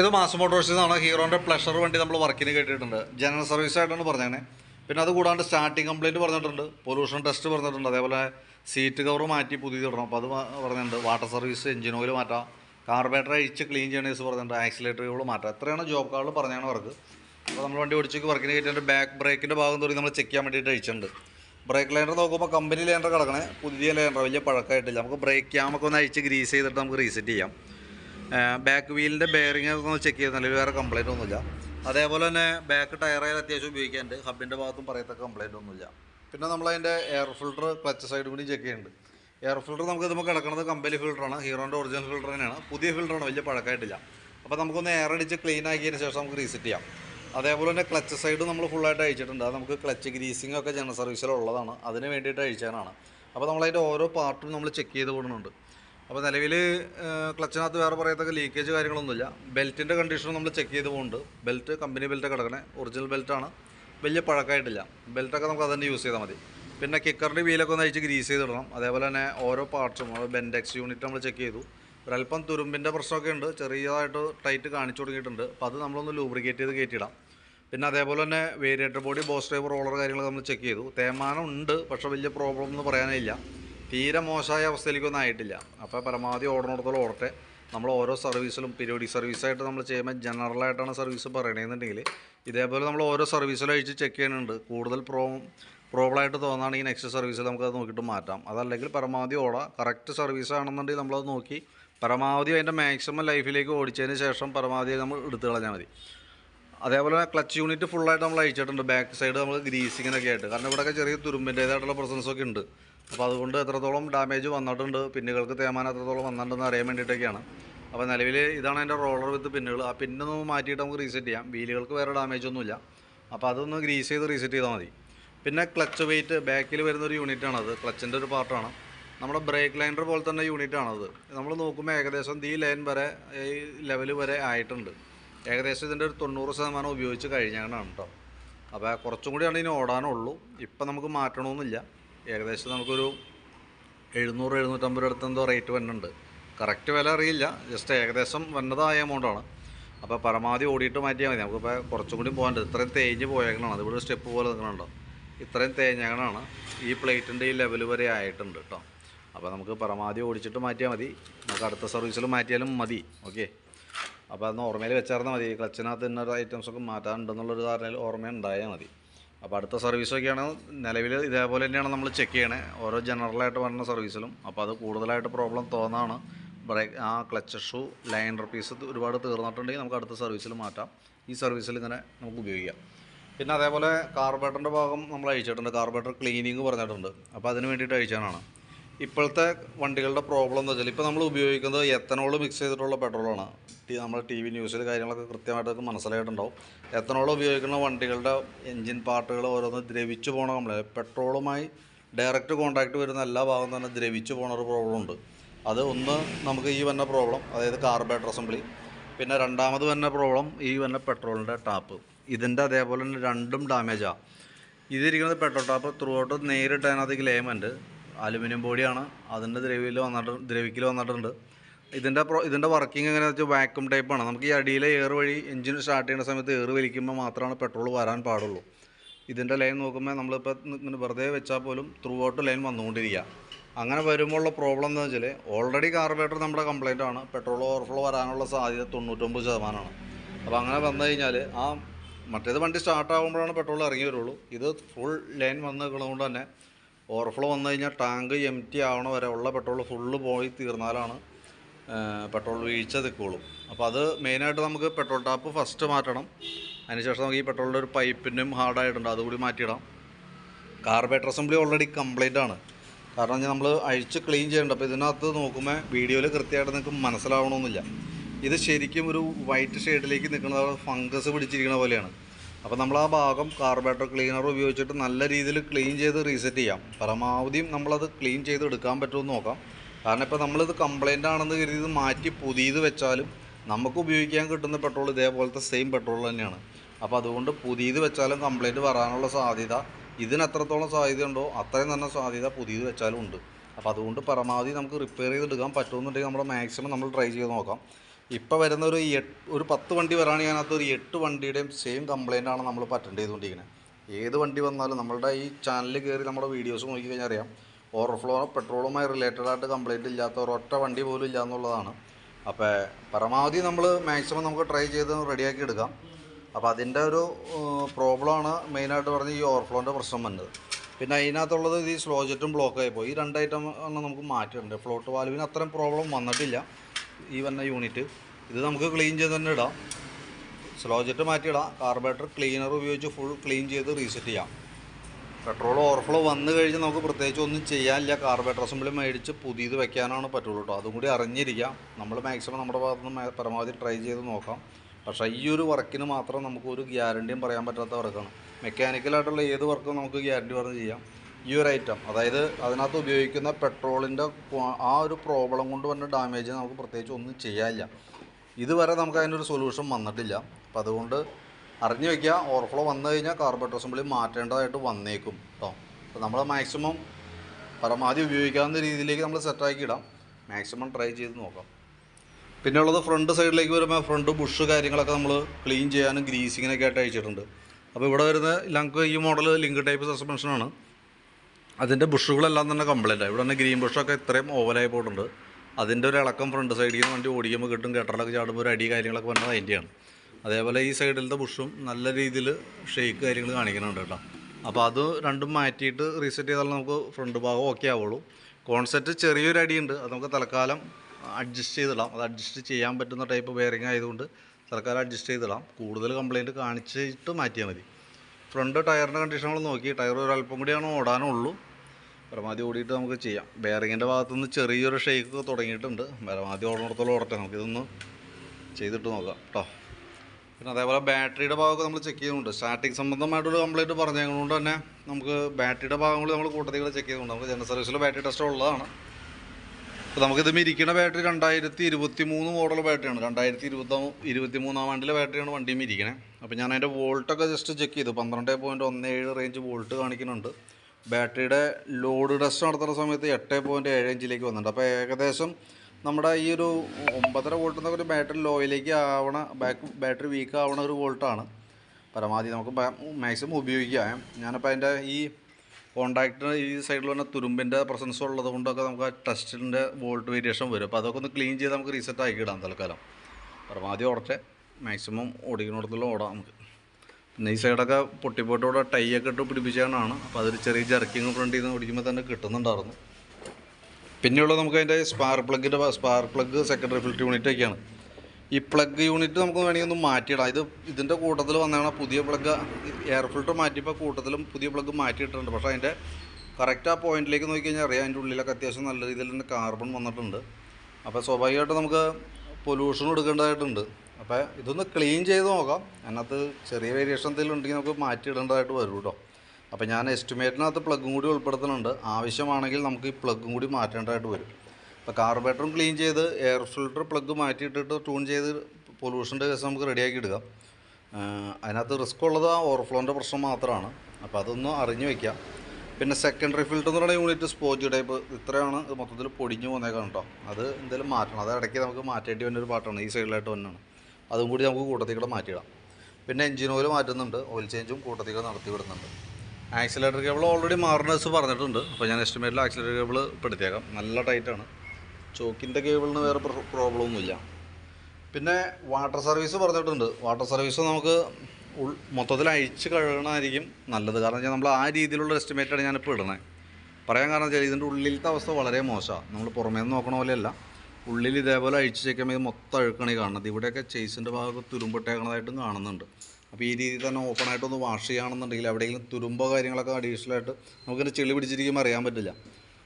ഇത് മാസ് മോട്ടോഴ്സിൽ നിന്നാണ് ഹീറോന്റെ പ്ലഷർ വണ്ടി നമ്മൾ വർക്കിന് കേട്ടിട്ടുണ്ട്. ജനറൽ സർവീസ് ആയിട്ടാണ് പറഞ്ഞേനെ. പിന്നെ അത് കൂടാണ്ട് സ്റ്റാർട്ടിങ് കംപ്ലയിന്റ് പറഞ്ഞിട്ടുണ്ട്. പൊല്യൂഷൻ ടെസ്റ്റ് പറഞ്ഞിട്ടുണ്ട്. അതേപോലെ സീറ്റ് കവർ മാറ്റി പുതിയത് ഇടണം. അപ്പോൾ അത് പറഞ്ഞിട്ടുണ്ട്. വാട്ടർ സർവീസ് എഞ്ചിൻ ഓയിൽ മാറ്റാം. കാർബേറ്റർ അഴിച്ച് ക്ലീൻ ചെയ്യണേഴ്സ് പറഞ്ഞിട്ടുണ്ട്. ആക്സിലേറ്റർ ഇവിടെ മാറ്റാം. എത്രയാണ് ജോബ് കാർഡ് പറഞ്ഞാണ് വർക്ക് അപ്പോൾ നമ്മൾ വണ്ടി ഓടിച്ചേക്ക് വർക്കിന് കയറ്റിയിട്ട് ബാക്ക് ബ്രേക്കിന്റെ ഭാഗം തോറി നമ്മൾ ചെക്ക് ചെയ്യാൻ വേണ്ടിയിട്ട് അഴിച്ചിട്ടുണ്ട്. ബ്രേക്ക് ലൈനർ നോക്കുമ്പോൾ കമ്പനി ലൈനർ കിടക്കണേ. പുതിയ ലൈനർ വലിയ പഴക്കമായിട്ടില്ല നമുക്ക് ബ്രേക്ക് ക്യാമൊക്കെ ഒന്ന് അഴിച്ച് ഗ്രീസ് ചെയ്തിട്ട് നമുക്ക് റീസെറ്റ് ചെയ്യാം. ബാക്ക് വീലിന്റെ ബെയറിംഗ് ഒക്കെ ഒന്ന് ചെക്ക് ചെയ്ത് നിലവിൽ വേറെ കംപ്ലൈന്റ് ഒന്നുമില്ല. അതേപോലെ തന്നെ ബാക്ക് ടയറായാലും അത്യാവശ്യം ഉപയോഗിക്കാനുണ്ട്. ഹബിന്റെ ഭാഗത്തും പറയത്തക്ക കംപ്ലൈന്റ് ഒന്നുമില്ല. പിന്നെ നമ്മൾ നമ്മളതിന്റെ എയർ ഫിൽട്ടർ ക്ലച്ച് സൈഡ് കൂടി ചെക്ക് ചെയ്യുന്നുണ്ട്. എയർ ഫിൽട്ടർ നമുക്ക് നമുക്ക് കിടക്കുന്നത് കമ്പനി ഫിൽട്ടറാണ് ഹീറോന്റെ ഒറിജിനൽ ഫിൽട്ടർ തന്നെയാണ്. പുതിയ ഫിൽട്ടറാണ് വലിയ പഴക്കമായിട്ടില്ല അപ്പോൾ നമുക്കൊന്ന് എയർ അടിച്ച് ക്ലീൻ ആക്കിയതിന് ശേഷം നമുക്ക് റീസെറ്റ് ചെയ്യാം. അതേപോലെ തന്നെ ക്ലച്ച് സൈഡ് നമ്മൾ ഫുള്ളായിട്ട് അഴിച്ചിട്ടുണ്ട്. അത് നമുക്ക് ക്ലച്ച് ഗ്രീസിംഗ് ഒക്കെ ജനറൽ സർവീസിലുള്ളതാണ് അതിന് വേണ്ടിയിട്ട് അഴിച്ചാനാണ് അപ്പോൾ നമ്മളതിന്റെ ഓരോ പാർട്ടും നമ്മൾ ചെക്ക് ചെയ്ത് കൊടുക്കുന്നുണ്ട് അപ്പോൾ നിലവിൽ ക്ലച്ചിനകത്ത് വേറെ പറയത്തക്ക ലീക്കേജ് കാര്യങ്ങളൊന്നുമില്ല. ബെൽറ്റിന്റെ കണ്ടീഷൻ നമ്മൾ ചെക്ക് ചെയ്ത് പോകുന്നുണ്ട് ബെൽറ്റ് കമ്പനി ബെൽറ്റ് കിടക്കണേ. ഒറിജിനൽ ബെൽറ്റാണ് വലിയ പഴക്കമായിട്ടില്ല ബെൽറ്റൊക്കെ നമുക്ക് അതന്നെ യൂസ് ചെയ്താൽ മതി. പിന്നെ കിക്കറിന്റെ വീലൊക്കെ ഒന്ന് അയച്ച് ഗ്രീസ് ചെയ്തിടണം. അതേപോലെ തന്നെ ഓരോ പാർട്സും ബെൻഡെക്സ് യൂണിറ്റ് നമ്മൾ ചെക്ക് ചെയ്തു. ഒരല്പം തുരുമ്പിന്റെ പ്രശ്നമൊക്കെ ഉണ്ട്. ചെറിയതായിട്ട് ടൈറ്റ് കാണിച്ചു തുടങ്ങിയിട്ടുണ്ട്. അപ്പോൾ അത് നമ്മളൊന്ന് ലൂബ്രിക്കേറ്റ് ചെയ്ത് കയറ്റിയിടാം. പിന്നെ അതേപോലെ തന്നെ variator body boss driver roller കാര്യങ്ങൾ നമ്മൾ ചെക്ക് ചെയ്തു. തേമാനം ഉണ്ട് പക്ഷേ വലിയ പ്രോബ്ലം എന്ന് പറയാനില്ല. തീരെ മോശമായ അവസ്ഥയിലേക്കൊന്നും ആയിട്ടില്ല. അപ്പോൾ പരമാവധി ഓടണോടത്തോളം ഓടട്ടെ. നമ്മൾ ഓരോ സർവീസിലും പീരിയോഡിക് സർവീസായിട്ട് നമ്മൾ ചെയ്യുമ്പോൾ ജനറലായിട്ടാണ് സർവീസ് പറയണതെന്നുണ്ടെങ്കിൽ ഇതേപോലെ നമ്മൾ ഓരോ സർവീസിലും അഴിച്ച് ചെക്ക് ചെയ്യുന്നുണ്ട്. കൂടുതൽ പ്രോ പ്രോബ്ലമായിട്ട് തോന്നുകയാണെങ്കിൽ നെക്സ്റ്റ് സർവീസിൽ നമുക്കത് നോക്കിയിട്ട് മാറ്റാം. അതല്ലെങ്കിൽ പരമാവധി ഓടാം. കറക്റ്റ് സർവീസ് ആണെന്നുണ്ടെങ്കിൽ നമ്മളത് നോക്കി. പരമാവധി അതിന്റെ മാക്സിമം ലൈഫിലേക്ക് ഓടിച്ചതിന് ശേഷം പരമാവധി നമ്മൾ എടുത്തു കളഞ്ഞാൽ മതി. അതേപോലെ ക്ലച്ച് യൂണിറ്റ് ഫുള്ളായിട്ട് നമ്മൾ അയച്ചിട്ടുണ്ട് ബാക്ക് സൈഡ് നമ്മൾ ഗ്രീസിങ്ങിനൊക്കെ ആയിട്ട്. കാരണം ഇവിടെയൊക്കെ ചെറിയ തുരുമ്പിന്റേതായിട്ടുള്ള പ്രസൻസ് ഒക്കെ ഉണ്ട്. അപ്പോൾ അതുകൊണ്ട് എത്രത്തോളം ഡാമേജ് വന്നിട്ടുണ്ട് പിന്നുകൾക്ക് തേമാനം എത്രത്തോളം വന്നിട്ടുണ്ടെന്ന് അറിയാൻ വേണ്ടിയിട്ടൊക്കെയാണ്. അപ്പോൾ നിലവിൽ ഇതാണ് എന്റെ റോളർ വിത്ത് പിന്നുകൾ. ആ പിന്നൊന്ന് മാറ്റിയിട്ട് നമുക്ക് റീസെറ്റ് ചെയ്യാം. വീലുകൾക്ക് വേറെ ഡാമേജ് ഒന്നുമില്ല. അപ്പോൾ അതൊന്ന് ഗ്രീസ് ചെയ്ത് റീസെറ്റ് ചെയ്താൽ മതി. പിന്നെ ക്ലച്ച് വെയിറ്റ് ബാക്കിൽ വരുന്ന ഒരു യൂണിറ്റാണ് അത് ക്ലച്ചിന്റെ ഒരു പാർട്ടാണ് നമ്മുടെ ബ്രേക്ക് ലൈനർ പോലെ തന്നെ യൂണിറ്റ് ആണത്. നമ്മൾ നോക്കുമ്പോൾ ഏകദേശം ഈ ലൈൻ വരെ ഈ ലെവൽ വരെ ആയിട്ടുണ്ട്. ഏകദേശം ഇതിന്റെ ഒരു തൊണ്ണൂറ് ശതമാനം ഉപയോഗിച്ച് കഴിഞ്ഞാണ് കേട്ടോ. അപ്പോൾ കുറച്ചും കൂടിയാണ് ഇനി ഓടാനുള്ളൂ. ഇപ്പം നമുക്ക് മാറ്റണമെന്നില്ല ഏകദേശം നമുക്കൊരു എഴുന്നൂറ് എഴുന്നൂറ്റമ്പത് അടുത്ത് എന്തോ റേറ്റ് വരുന്നുണ്ട് കറക്റ്റ് വില അറിയില്ല. ജസ്റ്റ് ഏകദേശം വന്നതായ എമൗണ്ടാണ് അപ്പോൾ പരമാവധി ഓടിയിട്ട് മാറ്റിയാൽ മതി. നമുക്കിപ്പോൾ കുറച്ചും കൂടി പോകാണ്ട് ഇത്രയും തേഞ്ഞ് പോയേക്കണതാണ്. അതിവിടെ സ്റ്റെപ്പ് പോലെ നിൽക്കണുണ്ടോ? ഇത്രയും തേഞ്ഞേക്കണാണ് ഈ പ്ലേറ്റിന്റെ ഈ ലെവൽ വരെ ആയിട്ടുണ്ട് കേട്ടോ. അപ്പോൾ നമുക്ക് പരമാവധി ഓടിച്ചിട്ട് മാറ്റിയാൽ മതി. നമുക്ക് അടുത്ത സർവീസിൽ മാറ്റിയാലും മതി. ഓക്കെ അപ്പോൾ അതൊന്ന് ഓർമ്മയിൽ വെച്ചാർന്നാൽ മതി. ക്ലച്ചിനകത്ത് ഇന്ന ഐറ്റംസൊക്കെ മാറ്റാനുണ്ടെന്നുള്ളൊരു ധാരണയിൽ ഓർമ്മ ഉണ്ടായാൽ മതി. അപ്പോൾ അടുത്ത സർവീസൊക്കെയാണ് നിലവിൽ ഇതേപോലെ തന്നെയാണ് നമ്മൾ ചെക്ക് ചെയ്യണേ. ഓരോ ജനറലായിട്ട് വരുന്ന സർവീസിലും അപ്പോൾ അത് കൂടുതലായിട്ട് പ്രോബ്ലം തോന്നാണ്. ബ്രേക്ക് ആ ക്ലച്ച് ഷൂ ലൈനർ പീസ് ഒരുപാട് തീർന്നിട്ടുണ്ടെങ്കിൽ നമുക്ക് അടുത്ത സർവീസിൽ മാറ്റാം. ഈ സർവീസിൽ ഇങ്ങനെ നമുക്ക് ഉപയോഗിക്കാം. പിന്നെ അതേപോലെ കാർബേറ്ററിന്റെ ഭാഗം നമ്മൾ അഴിച്ചിട്ടുണ്ട്. കാർബേറ്റർ ക്ലീനിങ് പറഞ്ഞിട്ടുണ്ട്. അപ്പോൾ അതിന് വേണ്ടിയിട്ട് അയച്ചാണ് ഇപ്പോഴത്തെ വണ്ടികളുടെ പ്രോബ്ലം എന്ന് വെച്ചാൽ ഇപ്പോൾ നമ്മൾ ഉപയോഗിക്കുന്നത് എത്തനോൾ മിക്സ് ചെയ്തിട്ടുള്ള പെട്രോളാണ് നമ്മൾ ടി വി ന്യൂസിൽ കാര്യങ്ങളൊക്കെ കൃത്യമായിട്ടൊക്കെ മനസ്സിലായിട്ടുണ്ടാവും. എത്തനോൾ ഉപയോഗിക്കുന്ന വണ്ടികളുടെ എൻജിൻ പാർട്ടുകൾ ഓരോന്ന് ദ്രവിച്ചു പോകണ കംപ്ലൈന്റ് പെട്രോളുമായി ഡയറക്റ്റ് കോൺടാക്റ്റ് വരുന്ന എല്ലാ ഭാഗം തന്നെ ദ്രവിച്ചു പോകുന്ന ഒരു പ്രോബ്ലം ഉണ്ട്. അത് ഒന്ന് നമുക്ക് ഈ വന്ന പ്രോബ്ലം അതായത് കാർബേറ്റർ അസംബ്ലി പിന്നെ രണ്ടാമത് വന്ന പ്രോബ്ലം ഈ വന്ന പെട്രോളിന്റെ ടാപ്പ് ഇതിന്റെ അതേപോലെ തന്നെ രണ്ടും ഡാമേജാണ് ഇതിരിക്കുന്നത് പെട്രോൾ ടാപ്പ് ത്രൂ ഔട്ട് നേരിട്ട് അതിനകത്തേക്ക് ലേമുണ്ട് അലുമിനിയം ബോഡിയാണ് അതിന്റെ ദ്രവിയിൽ വന്നിട്ട് ദ്രവിക്കൽ വന്നിട്ടുണ്ട്. ഇതിന്റെ പ്രോ ഇതിന്റെ വർക്കിംഗ് എങ്ങനെയാണെന്ന് വെച്ചാൽ വാക്യൂം ടൈപ്പാണ് നമുക്ക് ഈ അടിയിലെ എയർ വഴി എഞ്ചിൻ സ്റ്റാർട്ട് ചെയ്യുന്ന സമയത്ത് എയർ വലിക്കുമ്പോൾ മാത്രമാണ് പെട്രോൾ വരാൻ പാടുള്ളൂ. ഇതിന്റെ ലൈൻ നോക്കുമ്പോൾ നമ്മളിപ്പോൾ ഇങ്ങനെ വെറുതെ വെച്ചാൽ പോലും ത്രൂ ഔട്ട് ലൈൻ വന്നുകൊണ്ടിരിക്കുക അങ്ങനെ വരുമ്പോഴുള്ള പ്രോബ്ലം എന്ന് വെച്ചാൽ ഓൾറെഡി കാർബറേറ്റർ നമ്മുടെ കംപ്ലൈന്റ് ആണ്. പെട്രോൾ ഓവർഫ്ലോ വരാനുള്ള സാധ്യത തൊണ്ണൂറ്റൊമ്പത് ശതമാനമാണ്. അപ്പോൾ അങ്ങനെ വന്നു കഴിഞ്ഞാൽ ആ മറ്റേത് വണ്ടി സ്റ്റാർട്ട് ആകുമ്പോഴാണ് പെട്രോൾ ഇറങ്ങി വരുള്ളൂ. ഇത് ഫുൾ ലൈൻ വന്ന് നിൽക്കുന്നതുകൊണ്ട് തന്നെ ഓവർഫ്ലോ വന്നു കഴിഞ്ഞാൽ ടാങ്ക് എം ടി ആവണ വരെ ഉള്ള പെട്രോൾ ഫുള്ള് പോയി തീർന്നാലാണ് പെട്രോൾ വീഴ്ച നിൽക്കുള്ളൂ അപ്പോൾ അത് മെയിനായിട്ട് നമുക്ക് പെട്രോൾ ടാപ്പ് ഫസ്റ്റ് മാറ്റണം. അതിനുശേഷം നമുക്ക് ഈ പെട്രോളിന്റെ ഒരു പൈപ്പിനും ഹാർഡായിട്ടുണ്ട് അതുകൂടി മാറ്റിയിടാം. കാർബേറ്റർ അസംബ്ലി ഓൾറെഡി കംപ്ലൈന്റ് ആണ്. കാരണം നമ്മൾ അഴിച്ച് ക്ലീൻ ചെയ്യേണ്ട. അപ്പോൾ ഇതിനകത്ത് നോക്കുമ്പോൾ വീഡിയോയിൽ കൃത്യമായിട്ട് നിങ്ങൾക്ക് മനസ്സിലാവണമെന്നില്ല. ഇത് ശരിക്കും ഒരു വൈറ്റ് ഷെയ്ഡിലേക്ക് നിൽക്കുന്ന ഫംഗസ് പിടിച്ചിരിക്കുന്ന പോലെയാണ്. അപ്പോൾ നമ്മൾ ആ ഭാഗം കാർബറേറ്റർ ക്ലീനർ ഉപയോഗിച്ചിട്ട് നല്ല രീതിയിൽ ക്ലീൻ ചെയ്ത് റീസെറ്റ് ചെയ്യാം. പരമാവധിയും നമ്മളത് ക്ലീൻ ചെയ്ത് എടുക്കാൻ പറ്റുമെന്ന് നോക്കാം. കാരണം ഇപ്പോൾ നമ്മളിത് കംപ്ലൈന്റ് ആണെന്ന് കരുതി മാറ്റി പുതിയത് വെച്ചാലും നമുക്ക് ഉപയോഗിക്കാൻ കിട്ടുന്ന പെട്രോൾ ഇതേപോലത്തെ സെയിം പെട്രോൾ തന്നെയാണ്. അപ്പോൾ അതുകൊണ്ട് പുതിയത് വെച്ചാലും കംപ്ലൈന്റ് വരാനുള്ള സാധ്യത ഇതിന് എത്രത്തോളം സാധ്യത ഉണ്ടോ അത്രയും തന്നെ സാധ്യത പുതിയത് വെച്ചാലും ഉണ്ട്. അപ്പോൾ അതുകൊണ്ട് പരമാവധി നമുക്ക് റിപ്പയർ ചെയ്തെടുക്കാൻ പറ്റുമെന്നുണ്ടെങ്കിൽ നമ്മൾ മാക്സിമം നമ്മൾ ട്രൈ ചെയ്ത് നോക്കാം. ഇപ്പോൾ വരുന്ന ഒരു ഒരു പത്ത് വണ്ടി വരാണെങ്കിൽ അതിനകത്ത് ഒരു എട്ട് വണ്ടിയുടെയും സെയിം കംപ്ലയിന്റാണ് നമ്മൾ അറ്റൻഡ് ചെയ്തുകൊണ്ടിരിക്കുന്നത് ഏത് വണ്ടി വന്നാലും നമ്മളുടെ ഈ ചാനലിൽ കയറി നമ്മുടെ വീഡിയോസ് നോക്കി കഴിഞ്ഞാൽ അറിയാം. ഓവർഫ്ലോ പെട്രോളുമായി റിലേറ്റഡ് ആയിട്ട് കംപ്ലയിന്റ് ഇല്ലാത്ത ഒരൊറ്റ വണ്ടി പോലും ഇല്ല എന്നുള്ളതാണ്. അപ്പോൾ പരമാവധി നമ്മൾ മാക്സിമം നമുക്ക് ട്രൈ ചെയ്ത് റെഡിയാക്കി എടുക്കാം. അപ്പോൾ അതിന്റെ ഒരു പ്രോബ്ലമാണ് മെയിനായിട്ട് പറഞ്ഞ് ഈ ഓവർഫ്ലോന്റെ പ്രശ്നം വന്നത്. പിന്നെ അതിനകത്തുള്ളത് ഈ സ്ലോ ജെറ്റും ബ്ലോക്ക് പോയി. ഈ രണ്ട് ഐറ്റം ആണ് നമുക്ക് മാറ്റിയിട്ടുണ്ട്. ഫ്ലോട്ട് വാൽവിന് അത്രയും പ്രോബ്ലം വന്നിട്ടില്ല. ഈ വന്ന യൂണിറ്റ് ഇത് നമുക്ക് ക്ലീൻ ചെയ്ത് തന്നെ ഇടാം. സ്ലോജറ്റ് മാറ്റിയിടാം കാർബറേറ്റർ ക്ലീനർ ഉപയോഗിച്ച് ഫുൾ ക്ലീൻ ചെയ്ത് റീസെറ്റ് ചെയ്യാം. പെട്രോൾ ഓവർഫ്ലോ വന്നു കഴിഞ്ഞ് നമുക്ക് പ്രത്യേകിച്ച് ഒന്നും ചെയ്യാനില്ല. കാർബറേറ്റർ അസംബ്ലി മേടിച്ച് പുതിയത് വെക്കാനാണ് പറ്റുള്ളൂ കേട്ടോ. അതും കൂടി അറിഞ്ഞിരിക്കാം. നമ്മൾ മാക്സിമം നമ്മുടെ ഭാഗത്ത് നിന്ന് പരമാവധി ട്രൈ ചെയ്ത് നോക്കാം. പക്ഷേ ഈ ഒരു വർക്കിന് മാത്രം നമുക്കൊരു ഗ്യാരണ്ടിയും പറയാൻ പറ്റാത്ത വർക്കാണ് മെക്കാനിക്കലായിട്ടുള്ള ഏത് വർക്കും നമുക്ക് ഗ്യാരണ്ടി പറഞ്ഞ് ചെയ്യാം. ഈ ഒരു ഐറ്റം അതായത് അതിനകത്ത് ഉപയോഗിക്കുന്ന പെട്രോളിന്റെ ആ ഒരു പ്രോബ്ലം കൊണ്ട് വന്ന ഡാമേജ് നമുക്ക് പ്രത്യേകിച്ച് ഒന്നും ചെയ്യാനില്ല. ഇതുവരെ നമുക്ക് അതിനൊരു സൊല്യൂഷൻ വന്നിട്ടില്ല. അപ്പം അതുകൊണ്ട് അറിഞ്ഞു വയ്ക്കുക ഓവർഫ്ലോ വന്നു കഴിഞ്ഞാൽ കാർബറേറ്റർ അസംബ്ലി മാറ്റേണ്ടതായിട്ട് വന്നേക്കും കേട്ടോ അപ്പോൾ നമ്മൾ മാക്സിമം പരമാവധി ഉപയോഗിക്കാവുന്ന രീതിയിലേക്ക് നമ്മൾ സെറ്റാക്കി ഇടാം. മാക്സിമം ട്രൈ ചെയ്ത് നോക്കാം. പിന്നെ ഉള്ളത് ഫ്രണ്ട് സൈഡിലേക്ക് വരുമ്പോൾ ഫ്രണ്ട് ബുഷ് കാര്യങ്ങളൊക്കെ നമ്മൾ ക്ലീൻ ചെയ്യാനും ഗ്രീസിങ്ങിനൊക്കെ ആയിട്ട് അയച്ചിട്ടുണ്ട്. അപ്പോൾ ഇവിടെ വരുന്ന നമുക്ക് ഈ മോഡൽ ലിങ്ക് ടൈപ്പ് സസ്പെൻഷനാണ്. അതിന്റെ ബുഷുകളെല്ലാം തന്നെ കംപ്ലൈന്റ് ഇവിടെ തന്നെ ഗ്രീൻ ബുഷൊക്കെ ഇത്രയും ഓവലായി പോയിട്ടുണ്ട്. അതിന്റെ ഒരു ഇളക്കം ഫ്രണ്ട് സൈഡിൽ നിന്ന് വണ്ടി ഓടിക്കുമ്പോൾ കിട്ടും. ഗട്ടറിലൊക്കെ ചാടുമ്പോൾ ഒരു അടി കാര്യങ്ങളൊക്കെ വന്നത് അതിന്റെയാണ് അതേപോലെ ഈ സൈഡിലത്തെ ബുഷും നല്ല രീതിയിൽ ഷെയ്ക്ക് കാര്യങ്ങൾ കാണിക്കുന്നുണ്ട് കേട്ടോ. അപ്പോൾ അത് രണ്ടും മാറ്റിയിട്ട് റീസെറ്റ് ചെയ്താൽ നമുക്ക് ഫ്രണ്ട് ഭാഗം ഓക്കെ ആവുള്ളൂ. കോൺസെപ്റ്റ് ചെറിയൊരു അടിയുണ്ട്. അത് നമുക്ക് തൽക്കാലം അഡ്ജസ്റ്റ് ചെയ്തിടാം. അത് അഡ്ജസ്റ്റ് ചെയ്യാൻ പറ്റുന്ന ടൈപ്പ് ബെയറിംഗ് ആയതുകൊണ്ട് തൽക്കാലം അഡ്ജസ്റ്റ് ചെയ്തിടാം. കൂടുതൽ കംപ്ലൈന്റ് കാണിച്ചിട്ട് മാറ്റിയാൽ മതി. ഫ്രണ്ട് ടയറിന്റെ കണ്ടീഷൻ നമ്മൾ നോക്കി. ടയർ ഒരല്പം കൂടിയാണ് ഓടാനുള്ളൂ. പരമാവധി ഓടിയിട്ട് നമുക്ക് ചെയ്യാം. ബെയറിങ്ങിന്റെ ഭാഗത്തുനിന്ന് ചെറിയൊരു ഷെയ്ക്ക് തുടങ്ങിയിട്ടുണ്ട്. പരമാവധി ഓടുന്നിടത്തോളം ഓടട്ടെ. നമുക്കിതൊന്ന് ചെയ്തിട്ട് നോക്കാം കേട്ടോ. പിന്നെ അതേപോലെ ബാറ്ററിയുടെ ഭാഗമൊക്കെ നമ്മൾ ചെക്ക് ചെയ്യുന്നുണ്ട്. സ്റ്റാർട്ടിങ് സംബന്ധമായിട്ടൊരു കംപ്ലൈന്റ് പറഞ്ഞതുകൊണ്ട് തന്നെ നമുക്ക് ബാറ്ററിയുടെ ഭാഗങ്ങൾ നമ്മൾ കൂട്ടത്തിൽ ചെക്ക് ചെയ്യുന്നുണ്ട്. നമുക്ക് ജനറൽ സർവീസിൽ ബാറ്ററി ടെസ്റ്റ് ഉള്ളതാണ്. അപ്പോൾ നമുക്കിത് ഇരിക്കുന്ന ബാറ്ററി രണ്ടായിരത്തി ഇരുപത്തി മൂന്ന് മോഡൽ ബാറ്ററിയാണ്. രണ്ടായിരത്തി ഇരുപത്തി ഇരുപത്തി മൂന്നാം ആണ്ടിലെ ബാറ്ററിയാണ് വണ്ടിയും ഇരിക്കണേ. അപ്പോൾ ഞാൻ അതിന്റെ വോൾട്ടൊക്കെ ജസ്റ്റ് ചെക്ക് ചെയ്തു. പന്ത്രണ്ട് പോയിന്റ് ഒന്ന് ഏഴ് റേഞ്ച് വോൾട്ട് കാണിക്കുന്നുണ്ട്. ബാറ്ററിയുടെ ലോഡ് ടെസ്റ്റ് നടത്തുന്ന സമയത്ത് എട്ട് പോയിന്റ് ഏഴ് ഇഞ്ചിലേക്ക് വന്നിട്ടുണ്ട്. അപ്പോൾ ഏകദേശം നമ്മുടെ ഈ ഒരു ഒമ്പതര വോൾട്ട് എന്നൊക്കെ ഒരു ബാറ്ററി ലോയിലേക്ക് ആവണ ബാക്ക് ബാറ്ററി വീക്ക് ആവണ ഒരു വോൾട്ടാണ് പരമാവധി നമുക്ക് മാക്സിമം ഉപയോഗിക്കാം. ഞാനപ്പോൾ അതിന്റെ ഈ കോണ്ടാക്റ്റിന് ഈ സൈഡിൽ തന്നെ തുരുമ്പിന്റെ പ്രസൻസ് ഉള്ളത് കൊണ്ടൊക്കെ നമുക്ക് ആ ടെസ്റ്റിന്റെ വോൾട്ട് വേരിയേഷൻ വരും. അപ്പോൾ അതൊക്കെ ഒന്ന് ക്ലീൻ ചെയ്ത് നമുക്ക് റീസെറ്റ് ആക്കി ഇടാം തൽക്കാലം. പരമാവധി ഓടട്ടെ മാക്സിമം ഓടിക്കുന്നിടത്തുള്ള ഓടാം നമുക്ക്. പിന്നെ ഈ സൈഡൊക്കെ പൊട്ടിപ്പോട്ടോടെ ടൈ ഒക്കെ ഇട്ട് പിടിപ്പിച്ചാണ് അപ്പോൾ അതൊരു ചെറിയ ജർക്കിങ് ഫ്രണ്ടിൽ നിന്ന് ഓടിക്കുമ്പോൾ തന്നെ കിട്ടുന്നുണ്ടായിരുന്നു. പിന്നെയുള്ളത് നമുക്ക് അതിന്റെ spark പ്ലഗിന്റെ spark plug secondary filter unit ഒക്കെയാണ്. ഈ പ്ലഗ് യൂണിറ്റ് നമുക്ക് വേണമെങ്കിൽ ഒന്ന് മാറ്റിയിടാം. ഇത് ഇതിന്റെ കൂട്ടത്തിൽ വന്നതാണ് പുതിയ പ്ലഗ് എയർ ഫിൽറ്റർ മാറ്റിയപ്പോൾ കൂട്ടത്തിലും പുതിയ പ്ലഗ് മാറ്റിയിട്ടുണ്ട് പക്ഷേ അതിന്റെ കറക്റ്റ് ആ പോയിന്റിലേക്ക് നോക്കി കഴിഞ്ഞാൽ അറിയാം അതിന്റെ ഉള്ളിലൊക്കെ അത്യാവശ്യം നല്ല രീതിയിൽ തന്നെ കാർബൺ വന്നിട്ടുണ്ട്. അപ്പോൾ സ്വാഭാവികമായിട്ട് നമുക്ക് പൊല്യൂഷൻ എടുക്കേണ്ടതായിട്ടുണ്ട്. അപ്പോൾ ഇതൊന്ന് ക്ലീൻ ചെയ്ത് നോക്കാം. അതിനകത്ത് ചെറിയ വേരിയേഷൻ എന്തെങ്കിലും ഉണ്ടെങ്കിൽ നമുക്ക് മാറ്റിയിടേണ്ടതായിട്ട് വരും കേട്ടോ അപ്പോൾ ഞാൻ എസ്റ്റിമേറ്റിനകത്ത് പ്ലഗും കൂടി ഉൾപ്പെടുത്തുന്നുണ്ട്. ആവശ്യമാണെങ്കിൽ നമുക്ക് ഈ പ്ലഗും കൂടി മാറ്റേണ്ടതായിട്ട് വരും. അപ്പോൾ കാർബറേറ്ററും ക്ലീൻ ചെയ്ത് എയർ ഫിൽട്ടർ പ്ലഗ് മാറ്റിയിട്ടിട്ട് ട്യൂൺ ചെയ്ത് പൊല്യൂഷന്റെ കേസ് നമുക്ക് റെഡിയാക്കി എടുക്കാം. അതിനകത്ത് റിസ്ക് ഉള്ളത് ആ ഓവർഫ്ലോന്റെ പ്രശ്നം മാത്രമാണ്. അപ്പോൾ അതൊന്ന് അറിഞ്ഞു വയ്ക്കാം പിന്നെ സെക്കൻഡറി ഫിൽറ്റർ എന്ന് പറയുന്ന യൂണിറ്റ് സ്പോഞ്ച് ടൈപ്പ് ഇത്രയാണ് ഇത് മൊത്തത്തിൽ പൊടിഞ്ഞു പോകുന്നേക്കാണ് കേട്ടോ അത് എന്തെങ്കിലും മാറ്റണം. അത് ഇടയ്ക്ക് നമുക്ക് മാറ്റേണ്ടി വരുന്ന ഒരു പാട്ടാണ് ഈ സൈഡിലായിട്ട് തന്നെയാണ് അതും കൂടി നമുക്ക് കൂട്ടത്തിൽ കൂടെ മാറ്റിയിടാം. പിന്നെ എഞ്ചിൻ ഓയിൽ മാറ്റുന്നുണ്ട് ഓയിൽ ചേഞ്ചും കൂട്ടത്തിൽ കൂടെ നടത്തി വിടുന്നുണ്ട്. ആക്സിലേറ്റർ കേബിൾ ഓൾറെഡി മാറണേഴ്സ് പറഞ്ഞിട്ടുണ്ട് അപ്പോൾ ഞാൻ എസ്റ്റിമേറ്റിൽ ആക്സിലേറ്റർ കേബിൾ പെടുത്തിയേക്കാം നല്ല ടൈറ്റാണ് ചോക്കിന്റെ കേബിളിന് വേറെ പ്രോബ്ലം ഒന്നുമില്ല പിന്നെ വാട്ടർ സർവീസ് പറഞ്ഞിട്ടുണ്ട്. വാട്ടർ സർവീസ് നമുക്ക് ഉൾ മൊത്തത്തിൽ അഴിച്ച് കഴുകണമായിരിക്കും നല്ലത്. കാരണം വെച്ചാൽ നമ്മൾ ആ രീതിയിലുള്ള എസ്റ്റിമേറ്റാണ് ഞാനിപ്പോൾ ഇടണേ പറയാൻ കാരണം വെച്ചാൽ ഇതിന്റെ ഉള്ളിലത്തെ അവസ്ഥ വളരെ മോശമാണ് നമ്മൾ പുറമേ നിന്ന് നോക്കണ പോലെയല്ല. ഉള്ളിൽ ഇതേപോലെ അഴിച്ചു ചേക്കുമ്പോൾ ഇത് മൊത്തം അഴുക്കണേ കാണുന്നത്. ഇവിടെയൊക്കെ ചേസിന്റെ ഭാഗത്ത് തുരുമ്പിട്ടേക്കണതായിട്ടും കാണുന്നുണ്ട്. അപ്പോൾ ഈ രീതിയിൽ തന്നെ ഓപ്പൺ ഓപ്പണായിട്ടൊന്ന് വാഷ് ചെയ്യുകയാണെന്നുണ്ടെങ്കിൽ എവിടെയെങ്കിലും തുരുമ്പോ കാര്യങ്ങളൊക്കെ അഡീഷണലായിട്ട് നമുക്കിത് ചെളി പിടിച്ചിരിക്കുമ്പോൾ അറിയാൻ പറ്റില്ല.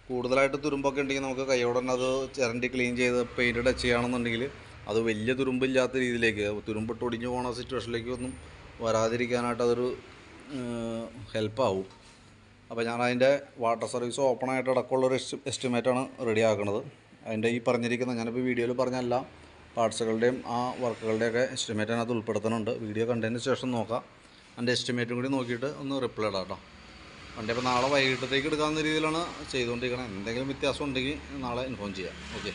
കൂടുതലായിട്ട് തുരുമ്പൊക്കെ ഉണ്ടെങ്കിൽ നമുക്ക് കൈയോടെ തന്നെ അത് ചിരണ്ടി ക്ലീൻ ചെയ്ത് പെയിന്റ് ടച്ച് ചെയ്യുകയാണെന്നുണ്ടെങ്കിൽ അത് വലിയ തുരുമ്പില്ലാത്ത രീതിയിലേക്ക് തുരുമ്പിട്ട് ഒടിഞ്ഞു പോകുന്ന സിറ്റുവേഷനിലേക്ക് ഒന്നും വരാതിരിക്കാനായിട്ട് അതൊരു ഹെൽപ്പാവും അപ്പോൾ ഞാൻ അതിന്റെ വാട്ടർ സർവീസ് ഓപ്പണായിട്ട് അടക്കമുള്ളൊരു എസ്റ്റി എസ്റ്റിമേറ്റാണ് റെഡി ആക്കുന്നത് അതിന്റെ ഈ പറഞ്ഞിരിക്കുന്ന ഞാനിപ്പോൾ വീഡിയോയിൽ പറഞ്ഞ എല്ലാ പാർട്സുകളുടെയും ആ വർക്കുകളുടെയൊക്കെ എസ്റ്റിമേറ്റ് അതിനകത്ത് ഉൾപ്പെടുത്തുന്നുണ്ട്. വീഡിയോ കണ്ടതിന് ശേഷം നോക്കാം. അതിന്റെ എസ്റ്റിമേറ്റും കൂടി നോക്കിയിട്ട് ഒന്ന് റിപ്ലൈ ഇടാം കേട്ടോ. വണ്ടി അപ്പോൾ നാളെ വൈകിട്ടത്തേക്ക് എടുക്കാവുന്ന രീതിയിലാണ് ചെയ്തുകൊണ്ടിരിക്കുന്നത് എന്തെങ്കിലും വ്യത്യാസം ഉണ്ടെങ്കിൽ നാളെ ഇൻഫോം ചെയ്യാം. ഓക്കെ